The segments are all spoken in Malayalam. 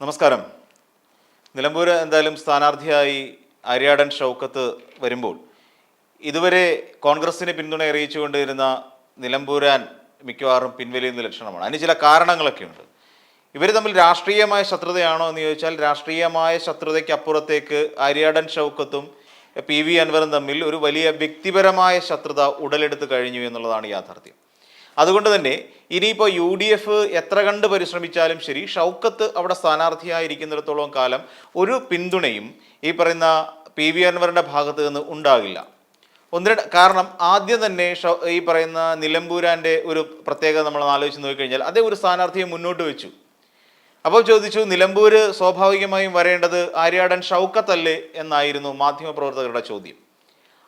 നമസ്കാരം. നിലമ്പൂർ എന്തായാലും സ്ഥാനാർത്ഥിയായി അരിയാടൻ ഷൗക്കത്ത് വരുമ്പോൾ ഇതുവരെ കോൺഗ്രസിന് പിന്തുണ അറിയിച്ചുകൊണ്ടിരുന്ന നിലമ്പൂരാൻ മിക്കവാറും പിൻവലിയുന്ന ലക്ഷണമാണ്. അതിന് ചില കാരണങ്ങളൊക്കെയുണ്ട്. ഇവർ തമ്മിൽ രാഷ്ട്രീയമായ ശത്രുതയാണോ എന്ന് ചോദിച്ചാൽ രാഷ്ട്രീയമായ ശത്രുതയ്ക്ക് അപ്പുറത്തേക്ക് ആര്യാടൻ ഷൗക്കത്തും പി വി അൻവറും തമ്മിൽ ഒരു വലിയ വ്യക്തിപരമായ ശത്രുത ഉടലെടുത്ത് കഴിഞ്ഞു എന്നുള്ളതാണ് യാഥാർത്ഥ്യം. അതുകൊണ്ട് തന്നെ ഇനിയിപ്പോൾ യു ഡി എഫ് എത്ര കണ്ട് പരിശ്രമിച്ചാലും ശരി ഷൗക്കത്ത് അവിടെ സ്ഥാനാർത്ഥിയായിരിക്കുന്നിടത്തോളം കാലം ഒരു പിന്തുണയും ഈ പറയുന്ന പി വി അൻവറിന്റെ ഭാഗത്ത് നിന്ന് ഉണ്ടാകില്ല. ഒന്ന് രണ്ട് കാരണം ആദ്യം തന്നെ ഈ പറയുന്ന നിലമ്പൂരാന്റെ ഒരു പ്രത്യേകത നമ്മൾ ആലോചിച്ച് നോക്കിക്കഴിഞ്ഞാൽ അതേ ഒരു സ്ഥാനാർത്ഥിയെ മുന്നോട്ട് വെച്ചു. അപ്പോൾ ചോദിച്ചു നിലമ്പൂർ സ്വാഭാവികമായും വരേണ്ടത് ആര്യാടൻ ഷൗക്കത്തല്ലേ എന്നായിരുന്നു മാധ്യമപ്രവർത്തകരുടെ ചോദ്യം.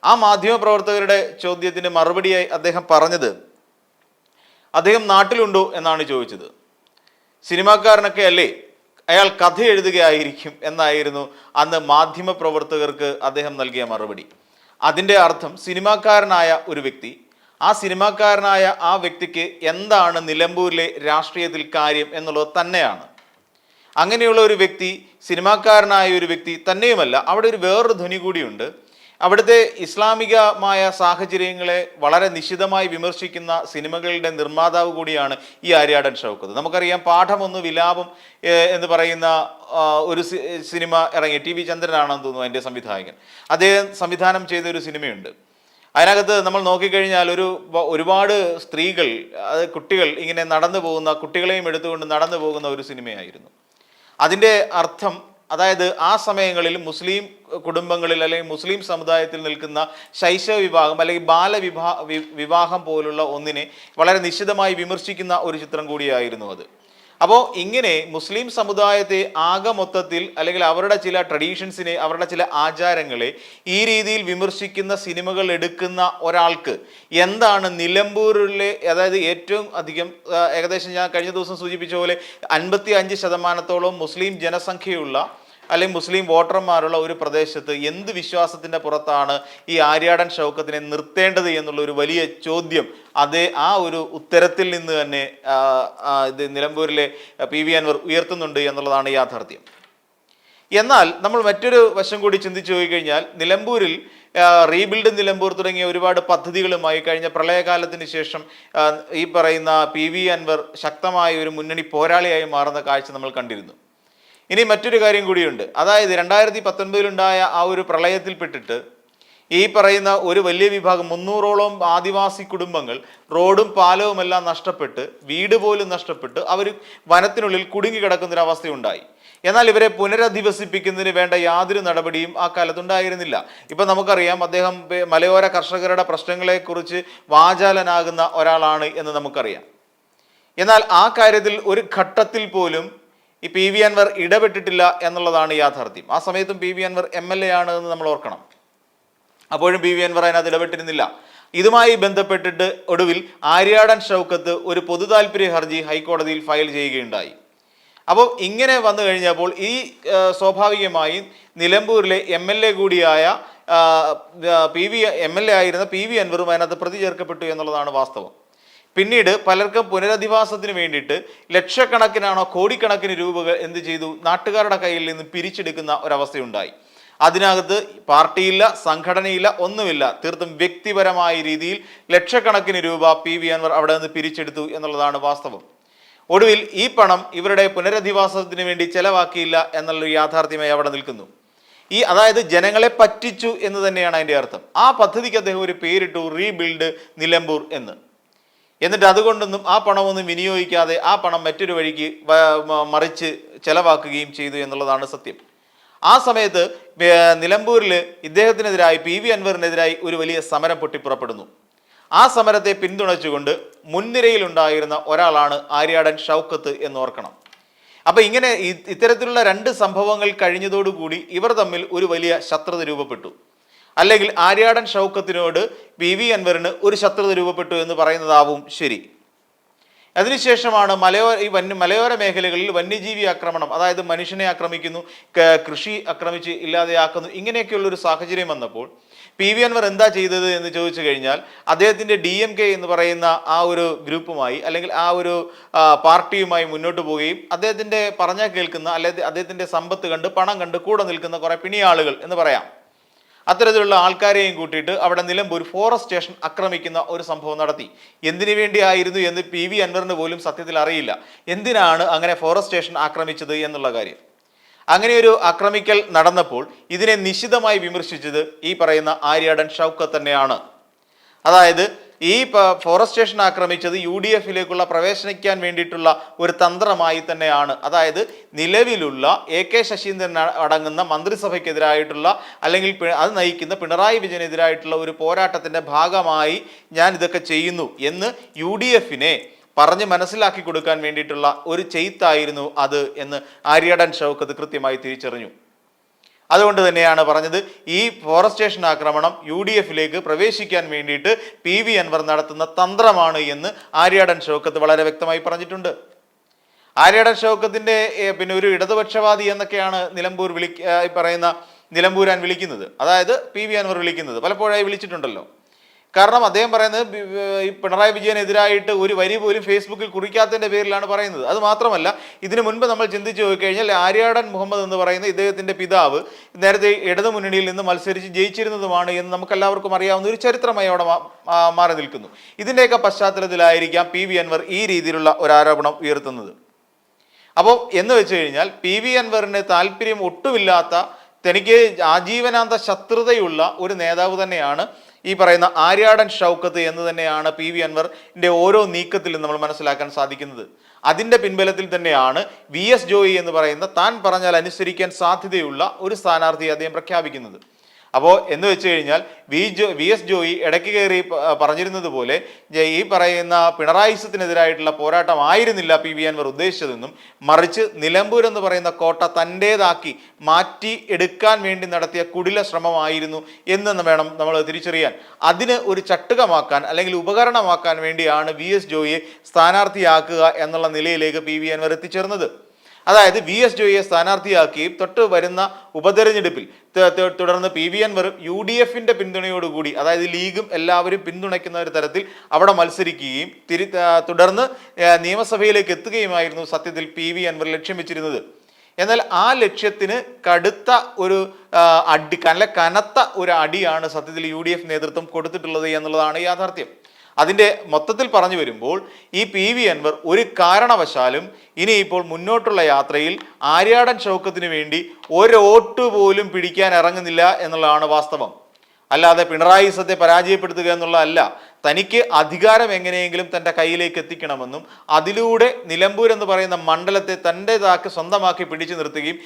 ആ മാധ്യമപ്രവർത്തകരുടെ ചോദ്യത്തിന് മറുപടിയായി അദ്ദേഹം പറഞ്ഞത് അദ്ദേഹം നാട്ടിലുണ്ടോ എന്നാണ് ചോദിച്ചത്. സിനിമാക്കാരനൊക്കെ അല്ലേ? അയാൾ കഥ എഴുതുകയായിരിക്കും എന്നായിരുന്നു അന്ന് മാധ്യമ പ്രവർത്തകർക്ക് അദ്ദേഹം നൽകിയ മറുപടി. അതിന്റെ അർത്ഥം സിനിമാക്കാരനായ ഒരു വ്യക്തി ആ സിനിമാക്കാരനായ ആ വ്യക്തിക്ക് എന്താണ് നിലമ്പൂരിലെ രാഷ്ട്രീയത്തിൽ കാര്യം എന്നുള്ളത് തന്നെയാണ്. അങ്ങനെയുള്ള ഒരു വ്യക്തി സിനിമാക്കാരനായ ഒരു വ്യക്തി തന്നെയുമല്ല അവിടെ ഒരു വേറൊരു ധ്വനി കൂടിയുണ്ട്. അവിടുത്തെ ഇസ്ലാമികമായ സാഹചര്യങ്ങളെ വളരെ നിശിതമായി വിമർശിക്കുന്ന സിനിമകളുടെ നിർമ്മാതാവ് കൂടിയാണ് ഈ ആര്യാടൻ ഷൗക്കത്ത്. നമുക്കറിയാം പാഠമൊന്ന് വിലാപം എന്ന് പറയുന്ന ഒരു സിനിമ ഇറങ്ങി. ടി വി ചന്ദ്രനാണെന്ന് തോന്നുന്നു അതിന്റെ സംവിധായകൻ. അദ്ദേഹം സംവിധാനം ചെയ്ത ഒരു സിനിമയുണ്ട്. അതിനകത്ത് നമ്മൾ നോക്കിക്കഴിഞ്ഞാൽ ഒരു ഒരുപാട് സ്ത്രീകൾ അത് കുട്ടികൾ ഇങ്ങനെ നടന്നു പോകുന്ന കുട്ടികളെയും എടുത്തുകൊണ്ട് നടന്നു പോകുന്ന ഒരു സിനിമയായിരുന്നു. അതിന്റെ അർത്ഥം അതായത് ആ സമയങ്ങളിൽ മുസ്ലിം കുടുംബങ്ങളിൽ അല്ലെങ്കിൽ മുസ്ലിം സമുദായത്തിൽ നിൽക്കുന്ന ശൈശവ വിവാഹം അല്ലെങ്കിൽ ബാലവിവാഹ വിവാഹം പോലുള്ള ഒന്നിനെ വളരെ നിശ്ചിതമായി വിമർശിക്കുന്ന ഒരു ചിത്രം കൂടിയായിരുന്നു അത്. അപ്പോൾ ഇങ്ങനെ മുസ്ലിം സമുദായത്തെ ആകെ മൊത്തത്തിൽ അല്ലെങ്കിൽ അവരുടെ ചില ട്രഡീഷൻസിനെ അവരുടെ ചില ആചാരങ്ങളെ ഈ രീതിയിൽ വിമർശിക്കുന്ന സിനിമകൾ എടുക്കുന്ന ഒരാൾക്ക് എന്താണ് നിലമ്പൂരിലെ അതായത് ഏറ്റവും അധികം ഏകദേശം ഞാൻ കഴിഞ്ഞ ദിവസം സൂചിപ്പിച്ച പോലെ അൻപത്തി അഞ്ച് ശതമാനത്തോളം മുസ്ലിം ജനസംഖ്യയുള്ള അല്ലെങ്കിൽ മുസ്ലിം വോട്ടർമാരുള്ള ഒരു പ്രദേശത്ത് എന്ത് വിശ്വാസത്തിന്റെ പുറത്താണ് ഈ ആര്യാടൻ ഷൗക്കത്തിനെ നിർത്തേണ്ടത് എന്നുള്ള ഒരു വലിയ ചോദ്യം. അതേ ആ ഒരു ഉത്തരത്തിൽ നിന്ന് തന്നെ ഇത് നിലമ്പൂരിലെ പി വി അൻവർ ഉയർത്തുന്നുണ്ട് എന്നുള്ളതാണ് യാഥാർത്ഥ്യം. എന്നാൽ നമ്മൾ മറ്റൊരു വശം കൂടി ചിന്തിച്ചു പോയിക്കഴിഞ്ഞാൽ നിലമ്പൂരിൽ റീബിൽഡ് നിലമ്പൂർ തുടങ്ങിയ ഒരുപാട് പദ്ധതികളുമായി കഴിഞ്ഞ പ്രളയകാലത്തിന് ശേഷം ഈ പറയുന്ന പി വി അൻവർ ശക്തമായ ഒരു മുന്നണി പോരാളിയായി മാറുന്ന കാഴ്ച നമ്മൾ കണ്ടിരുന്നു. ഇനി മറ്റൊരു കാര്യം കൂടിയുണ്ട്. അതായത് രണ്ടായിരത്തി പത്തൊൻപതിലുണ്ടായ ആ ഒരു പ്രളയത്തിൽപ്പെട്ടിട്ട് ഈ പറയുന്ന ഒരു വലിയ വിഭാഗം മുന്നൂറോളം ആദിവാസി കുടുംബങ്ങൾ റോഡും പാലവുമെല്ലാം നഷ്ടപ്പെട്ട് വീട് പോലും നഷ്ടപ്പെട്ട് അവർ വനത്തിനുള്ളിൽ കുടുങ്ങി കിടക്കുന്നൊരവസ്ഥയുണ്ടായി. എന്നാൽ ഇവരെ പുനരധിവസിപ്പിക്കുന്നതിന് വേണ്ട യാതൊരു നടപടിയും ആ കാലത്തുണ്ടായിരുന്നില്ല. ഇപ്പം നമുക്കറിയാം അദ്ദേഹം മലയോര കർഷകരുടെ പ്രശ്നങ്ങളെക്കുറിച്ച് വാചാലനാകുന്ന ഒരാളാണ് എന്ന് നമുക്കറിയാം. എന്നാൽ ആ കാര്യത്തിൽ ഒരു ഘട്ടത്തിൽ പോലും ഈ പി വി അൻവർ ഇടപെട്ടിട്ടില്ല എന്നുള്ളതാണ് യാഥാർത്ഥ്യം. ആ സമയത്തും P V Anvar M L A ആണ് എന്ന് നമ്മൾ ഓർക്കണം. അപ്പോഴും പി വി അൻവർ അതിനകത്ത് ഇടപെട്ടിരുന്നില്ല. ഇതുമായി ബന്ധപ്പെട്ടിട്ട് ഒടുവിൽ ആര്യാടൻ ഷൗക്കത്ത് ഒരു പൊതു താല്പര്യ ഹർജി ഹൈക്കോടതിയിൽ ഫയൽ ചെയ്യുകയുണ്ടായി. അപ്പോൾ ഇങ്ങനെ വന്നു കഴിഞ്ഞപ്പോൾ ഈ സ്വാഭാവികമായും നിലമ്പൂരിലെ എം എൽ എ കൂടിയായ P V M L A ആയിരുന്ന പി വി അൻവറും അതിനകത്ത് പ്രതി ചേർക്കപ്പെട്ടു എന്നുള്ളതാണ് വാസ്തവം. പിന്നീട് പലർക്കും പുനരധിവാസത്തിന് വേണ്ടിയിട്ട് ലക്ഷക്കണക്കിനാണോ കോടിക്കണക്കിന് രൂപകൾ എന്ത് ചെയ്തു? നാട്ടുകാരുടെ കയ്യിൽ നിന്ന് പിരിച്ചെടുക്കുന്ന ഒരവസ്ഥയുണ്ടായി. അതിനകത്ത് പാർട്ടിയില്ല സംഘടനയില്ല ഒന്നുമില്ല. തീർത്തും വ്യക്തിപരമായ രീതിയിൽ ലക്ഷക്കണക്കിന് രൂപ പി വി അൻവർ അവിടെ നിന്ന് പിരിച്ചെടുത്തു എന്നുള്ളതാണ് വാസ്തവം. ഒടുവിൽ ഈ പണം ഇവരുടെ പുനരധിവാസത്തിന് വേണ്ടി ചെലവാക്കിയില്ല എന്നുള്ളൊരു യാഥാർത്ഥ്യമായി അവിടെ നിൽക്കുന്നു. ഈ അതായത് ജനങ്ങളെ പറ്റിച്ചു എന്ന് തന്നെയാണ് അതിന്റെ അർത്ഥം. ആ പദ്ധതിക്ക് അദ്ദേഹം ഒരു പേരിട്ടു റീബിൽഡ് നിലമ്പൂർ എന്ന്. എന്നിട്ട് അതുകൊണ്ടൊന്നും ആ പണമൊന്നും വിനിയോഗിക്കാതെ ആ പണം മറ്റൊരു വഴിക്ക് മറിച്ച് ചെലവാക്കുകയും ചെയ്തു എന്നുള്ളതാണ് സത്യം. ആ സമയത്ത് നിലമ്പൂരിൽ ഇദ്ദേഹത്തിനെതിരായി പി വി അൻവറിനെതിരായി ഒരു വലിയ സമരം പൊട്ടിപ്പുറപ്പെടുന്നു. ആ സമരത്തെ പിന്തുണച്ചുകൊണ്ട് മുൻനിരയിലുണ്ടായിരുന്ന ഒരാളാണ് ആര്യാടൻ ഷൗക്കത്ത് എന്ന് ഓർക്കണം അപ്പൊ ഇങ്ങനെ ഇത്തരത്തിലുള്ള രണ്ട് സംഭവങ്ങൾ കഴിഞ്ഞതോടുകൂടി ഇവർ തമ്മിൽ ഒരു വലിയ ശത്രുത രൂപപ്പെട്ടു. അല്ലെങ്കിൽ ആര്യാടൻ ഷൗക്കത്തിനോട് പി വി അൻവറിന് ഒരു ശത്രുത രൂപപ്പെട്ടു എന്ന് പറയുന്നതാവും ശരി. അതിനുശേഷമാണ് മലയോര ഈ വന്യ മലയോര മേഖലകളിൽ വന്യജീവി ആക്രമണം അതായത് മനുഷ്യനെ ആക്രമിക്കുന്നു കൃഷി ആക്രമിച്ച് ഇല്ലാതെയാക്കുന്നു ഇങ്ങനെയൊക്കെയുള്ള ഒരു സാഹചര്യം വന്നപ്പോൾ പി വി അൻവർ എന്താ ചെയ്തത് എന്ന് ചോദിച്ചു കഴിഞ്ഞാൽ അദ്ദേഹത്തിന്റെ ഡി എം കെ എന്ന് പറയുന്ന ആ ഒരു ഗ്രൂപ്പുമായി അല്ലെങ്കിൽ ആ ഒരു പാർട്ടിയുമായി മുന്നോട്ട് പോവുകയും അദ്ദേഹത്തിന്റെ പറഞ്ഞാൽ കേൾക്കുന്ന അല്ലെങ്കിൽ അദ്ദേഹത്തിന്റെ സമ്പത്ത് കണ്ട് പണം കണ്ട് കൂടെ നിൽക്കുന്ന കുറേ പിണിയാളുകൾ എന്ന് പറയാം. അത്തരത്തിലുള്ള ആൾക്കാരെയും കൂട്ടിയിട്ട് അവിടെ നിലമ്പൂർ ഫോറസ്റ്റ് സ്റ്റേഷൻ ആക്രമിക്കുന്ന ഒരു സംഭവം നടത്തി. എന്തിനു വേണ്ടിയായിരുന്നു എന്ന് പി വി അൻവറിന് പോലും സത്യത്തിൽ അറിയില്ല. എന്തിനാണ് അങ്ങനെ ഫോറസ്റ്റ് സ്റ്റേഷൻ ആക്രമിച്ചത് എന്നുള്ള കാര്യം. അങ്ങനെ ഒരു ആക്രമിക്കൽ നടന്നപ്പോൾ ഇതിനെ നിശിതമായി വിമർശിച്ചത് ഈ പറയുന്ന ആര്യാടൻ ഷൗക്കത്ത് തന്നെയാണ്. അതായത് ഈ ഫോറസ്റ്റ് സ്റ്റേഷൻ ആക്രമിച്ചത് യു ഡി എഫിലേക്കുള്ള പ്രവേശനിക്കാൻ വേണ്ടിയിട്ടുള്ള ഒരു തന്ത്രമായി തന്നെയാണ്. അതായത് നിലവിലുള്ള എ കെ ശശീന്ദ്രൻ അടങ്ങുന്ന മന്ത്രിസഭയ്ക്കെതിരായിട്ടുള്ള അല്ലെങ്കിൽ അത് നയിക്കുന്ന പിണറായി വിജയനെതിരായിട്ടുള്ള ഒരു പോരാട്ടത്തിന്റെ ഭാഗമായി ഞാൻ ഇതൊക്കെ ചെയ്യുന്നു എന്ന് യു ഡി എഫിനെ പറഞ്ഞ് മനസ്സിലാക്കി കൊടുക്കാൻ വേണ്ടിയിട്ടുള്ള ഒരു ചെയ്ത്തായിരുന്നു അത് എന്ന് ആര്യാടൻ ഷൗക്കത്ത് കൃത്യമായി തിരിച്ചറിഞ്ഞു. അതുകൊണ്ട് തന്നെയാണ് പറഞ്ഞത് ഈ ഫോറസ്റ്റ് സ്റ്റേഷൻ ആക്രമണം യു ഡി എഫിലേക്ക് പ്രവേശിക്കാൻ വേണ്ടിയിട്ട് പി വി അൻവർ നടത്തുന്ന തന്ത്രമാണ് എന്ന് ആര്യാടൻ ഷോക്കത്ത് വളരെ വ്യക്തമായി പറഞ്ഞിട്ടുണ്ട്. ആര്യാടൻ ഷൗക്കത്തിന്റെ പിന്നെ ഒരു ഇടതുപക്ഷവാദി എന്നൊക്കെയാണ് നിലമ്പൂർ വിളി പറയുന്ന നിലമ്പൂരാൻ വിളിക്കുന്നത്. അതായത് പി വി അൻവർ വിളിക്കുന്നത്. പലപ്പോഴായി വിളിച്ചിട്ടുണ്ടല്ലോ. കാരണം അദ്ദേഹം പറയുന്നത് ഈ പിണറായി വിജയനെതിരായിട്ട് ഒരു വരി പോലും ഫേസ്ബുക്കിൽ കുറിക്കാത്തതിന്റെ പേരിലാണ് പറയുന്നത്. അത് മാത്രമല്ല ഇതിനു മുൻപ് നമ്മൾ ചിന്തിച്ചു നോക്കിക്കഴിഞ്ഞാൽ ആര്യാടൻ മുഹമ്മദ് എന്ന് പറയുന്ന ഇദ്ദേഹത്തിന്റെ പിതാവ് നേരത്തെ ഇടതുമുന്നണിയിൽ നിന്ന് മത്സരിച്ച് ജയിച്ചിരുന്നതുമാണ് എന്ന് നമുക്ക് എല്ലാവർക്കും അറിയാവുന്ന ഒരു ചരിത്രമായി അവിടെ മാറി നിൽക്കുന്നു. ഇതിന്റെയൊക്കെ പശ്ചാത്തലത്തിലായിരിക്കാം പി വി അൻവർ ഈ രീതിയിലുള്ള ഒരു ആരോപണം ഉയർത്തുന്നത്. അപ്പോൾ എന്ന് വെച്ച് കഴിഞ്ഞാൽ പി വി അൻവറിന് താല്പര്യം ഒട്ടുമില്ലാത്ത തനിക്ക് ആജീവനാന്ത ശത്രുതയുള്ള ഒരു നേതാവ് തന്നെയാണ് ഈ പറയുന്ന ആര്യാടൻ ഷൗക്കത്ത് എന്ന് തന്നെയാണ് പി വി അൻവറിന്റെ ഓരോ നീക്കത്തിലും നമ്മൾ മനസ്സിലാക്കാൻ സാധിക്കുന്നത്. അതിന്റെ പിൻബലത്തിൽ തന്നെയാണ് വി എസ് ജോയി എന്ന് പറയുന്ന താൻ പറഞ്ഞാൽ അനുസരിക്കാൻ സാധ്യതയുള്ള ഒരു സ്ഥാനാർത്ഥിയെ അദ്ദേഹം പ്രഖ്യാപിക്കുന്നത്. അപ്പോൾ എന്ന് വെച്ച് കഴിഞ്ഞാൽ V Jo V S Joy ഇടയ്ക്ക് കയറി പറഞ്ഞിരുന്നത് പോലെ ഈ പറയുന്ന പിണറായിസത്തിനെതിരായിട്ടുള്ള പോരാട്ടമായിരുന്നില്ല പി വി അൻവർ ഉദ്ദേശിച്ചതെന്നും മറിച്ച് നിലമ്പൂർ എന്ന് പറയുന്ന കോട്ട തന്റേതാക്കി മാറ്റി എടുക്കാൻ വേണ്ടി നടത്തിയ കുടില ശ്രമമായിരുന്നു എന്ന് വേണം നമ്മൾ തിരിച്ചറിയാൻ. അതിന് ഒരു ചട്ടുകമാക്കാൻ അല്ലെങ്കിൽ ഉപകരണമാക്കാൻ വേണ്ടിയാണ് വി എസ് ജോയിയെ സ്ഥാനാർത്ഥിയാക്കുക എന്നുള്ള നിലയിലേക്ക് പി വി അൻവർ എത്തിച്ചേർന്നത്. അതായത് വി എസ് ജോയിയെ സ്ഥാനാർത്ഥിയാക്കുകയും തൊട്ട് വരുന്ന ഉപതെരഞ്ഞെടുപ്പിൽ തുടർന്ന് പി വി എൻ വെറും യു ഡി എഫിന്റെ പിന്തുണയോടുകൂടി അതായത് ലീഗും എല്ലാവരും പിന്തുണയ്ക്കുന്ന ഒരു തരത്തിൽ അവിടെ മത്സരിക്കുകയും തിരി തുടർന്ന് നിയമസഭയിലേക്ക് എത്തുകയുമായിരുന്നു സത്യത്തിൽ പി വി അൻവർ ലക്ഷ്യം വെച്ചിരുന്നത്. എന്നാൽ ആ ലക്ഷ്യത്തിന് കടുത്ത ഒരു അടി അല്ല കനത്ത ഒരു അടിയാണ് സത്യത്തിൽ യു ഡി എഫ് നേതൃത്വം കൊടുത്തിട്ടുള്ളത് എന്നുള്ളതാണ് യാഥാർത്ഥ്യം. അതിന്റെ മൊത്തത്തിൽ പറഞ്ഞു വരുമ്പോൾ ഈ പി വി അൻവർ ഒരു കാരണവശാലും ഇനി ഇപ്പോൾ മുന്നോട്ടുള്ള യാത്രയിൽ ആര്യാടൻ ഷൗക്കത്തിന് വേണ്ടി ഒരു വോട്ട് പോലും പിടിക്കാൻ ഇറങ്ങുന്നില്ല എന്നുള്ളതാണ് വാസ്തവം. അല്ലാതെ പിണറായി സത്തെ പരാജയപ്പെടുത്തുക എന്നുള്ളതല്ല തനിക്ക് അധികാരം എങ്ങനെയെങ്കിലും തന്റെ കയ്യിലേക്ക് എത്തിക്കണമെന്നും അതിലൂടെ നിലമ്പൂർ എന്ന് പറയുന്ന മണ്ഡലത്തെ തന്റെതാക്കി സ്വന്തമാക്കി പിടിച്ചു നിർത്തുകയും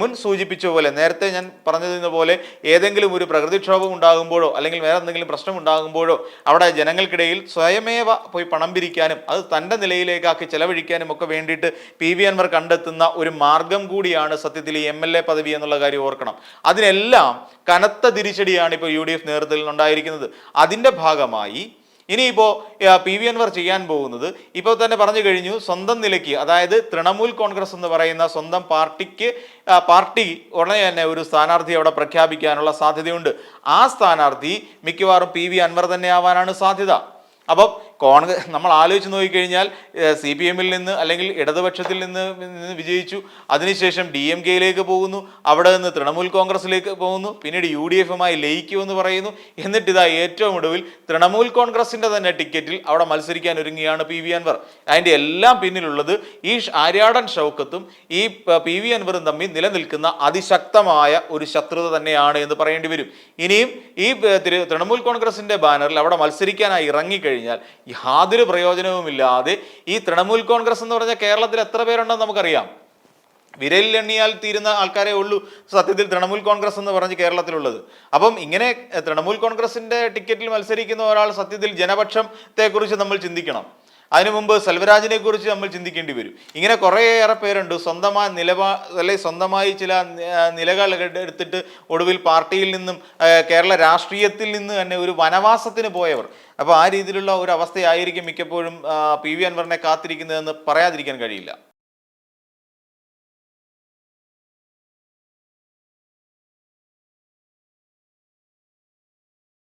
മുൻ സൂചിപ്പിച്ച പോലെ നേരത്തെ ഞാൻ പറഞ്ഞതിന് പോലെ ഏതെങ്കിലും ഒരു പ്രകൃതിക്ഷോഭം ഉണ്ടാകുമ്പോഴോ അല്ലെങ്കിൽ വേറെ എന്തെങ്കിലും പ്രശ്നം ഉണ്ടാകുമ്പോഴോ അവിടെ ജനങ്ങൾക്കിടയിൽ സ്വയമേവ പോയി പണം പിരിക്കാനും അത് തന്റെ നിലയിലേക്കാക്കി ചെലവഴിക്കാനും ഒക്കെ വേണ്ടിയിട്ട് പി വി അൻവർ കണ്ടെത്തുന്ന ഒരു മാർഗം കൂടിയാണ് സത്യത്തിൽ ഈ എം എൽ എ പദവി എന്നുള്ള കാര്യം ഓർക്കണം. അതിനെല്ലാം കനത്ത തിരിച്ചടിയാണ് ഇപ്പോൾ യു ഡി എഫ് നേതൃത്വത്തിൽ ഉണ്ടായിരിക്കുന്നത്. അതിന്റെ ഭാഗമായി ഇനിയിപ്പോൾ പി വി അൻവർ ചെയ്യാൻ പോകുന്നത് ഇപ്പോൾ തന്നെ പറഞ്ഞു കഴിഞ്ഞു സ്വന്തം നിലയ്ക്ക് അതായത് തൃണമൂൽ കോൺഗ്രസ് എന്ന് പറയുന്ന സ്വന്തം പാർട്ടിക്ക് പാർട്ടി ഉടനെ തന്നെ ഒരു സ്ഥാനാർത്ഥി അവിടെ പ്രഖ്യാപിക്കാനുള്ള സാധ്യതയുണ്ട്. ആ സ്ഥാനാർത്ഥി മിക്കവാറും പി വി അൻവർ തന്നെ ആവാനാണ് സാധ്യത. അപ്പം കോൺഗ്രസ് നമ്മൾ ആലോചിച്ച് നോക്കിക്കഴിഞ്ഞാൽ സി പി എമ്മിൽ നിന്ന് അല്ലെങ്കിൽ ഇടതുപക്ഷത്തിൽ നിന്ന് നിന്ന് വിജയിച്ചു. അതിനുശേഷം ഡി എം കെയിലേക്ക് പോകുന്നു. അവിടെ നിന്ന് തൃണമൂൽ കോൺഗ്രസിലേക്ക് പോകുന്നു. പിന്നീട് യു ഡി എഫുമായി ലയിക്കുമെന്ന് പറയുന്നു. എന്നിട്ട് ഇതാ ഏറ്റവും ഒടുവിൽ തൃണമൂൽ കോൺഗ്രസിന്റെ തന്നെ ടിക്കറ്റിൽ അവിടെ മത്സരിക്കാൻ ഒരുങ്ങിയാണ് പി വി അൻവർ. അതിന്റെ എല്ലാം പിന്നിലുള്ളത് ഈ ആര്യാടൻ ഷൗക്കത്തും ഈ പ- വി അൻവറും തമ്മിൽ നിലനിൽക്കുന്ന അതിശക്തമായ ഒരു ശത്രുത തന്നെയാണ് എന്ന് പറയേണ്ടി വരും. ഇനിയും ഈ തൃണമൂൽ കോൺഗ്രസിന്റെ ബാനറിൽ അവിടെ മത്സരിക്കാനായി ഇറങ്ങിക്കഴിഞ്ഞാൽ യാതൊരു പ്രയോജനവുമില്ലാതെ ഈ തൃണമൂൽ കോൺഗ്രസ് എന്ന് പറഞ്ഞാൽ കേരളത്തിൽ എത്ര പേരുണ്ടെന്ന് നമുക്കറിയാം. വിരലിൽ എണ്ണിയാൽ തീരുന്ന ആൾക്കാരെ ഉള്ളൂ സത്യത്തിൽ തൃണമൂൽ കോൺഗ്രസ് എന്ന് പറഞ്ഞ് കേരളത്തിലുള്ളത്. അപ്പം ഇങ്ങനെ തൃണമൂൽ കോൺഗ്രസിന്റെ ടിക്കറ്റിൽ മത്സരിക്കുന്ന ഒരാൾ സത്യത്തിൽ ജനപക്ഷത്തെക്കുറിച്ച് നമ്മൾ ചിന്തിക്കണം. അതിനു മുമ്പ് സെൽവരാജിനെ കുറിച്ച് നമ്മൾ ചിന്തിക്കേണ്ടി വരും. ഇങ്ങനെ കുറേയേറെ പേരുണ്ട്. സ്വന്തമായ നിലപാ അല്ലെ സ്വന്തമായി ചില നിലകൾ എടുത്തിട്ട് ഒടുവിൽ പാർട്ടിയിൽ നിന്നും കേരള രാഷ്ട്രീയത്തിൽ നിന്ന് തന്നെ ഒരു വനവാസത്തിന് പോയവർ. അപ്പോൾ ആ രീതിയിലുള്ള ഒരു അവസ്ഥയായിരിക്കും മിക്കപ്പോഴും പി വി അൻവറിനെ കാത്തിരിക്കുന്നതെന്ന് പറയാതിരിക്കാൻ കഴിയില്ല.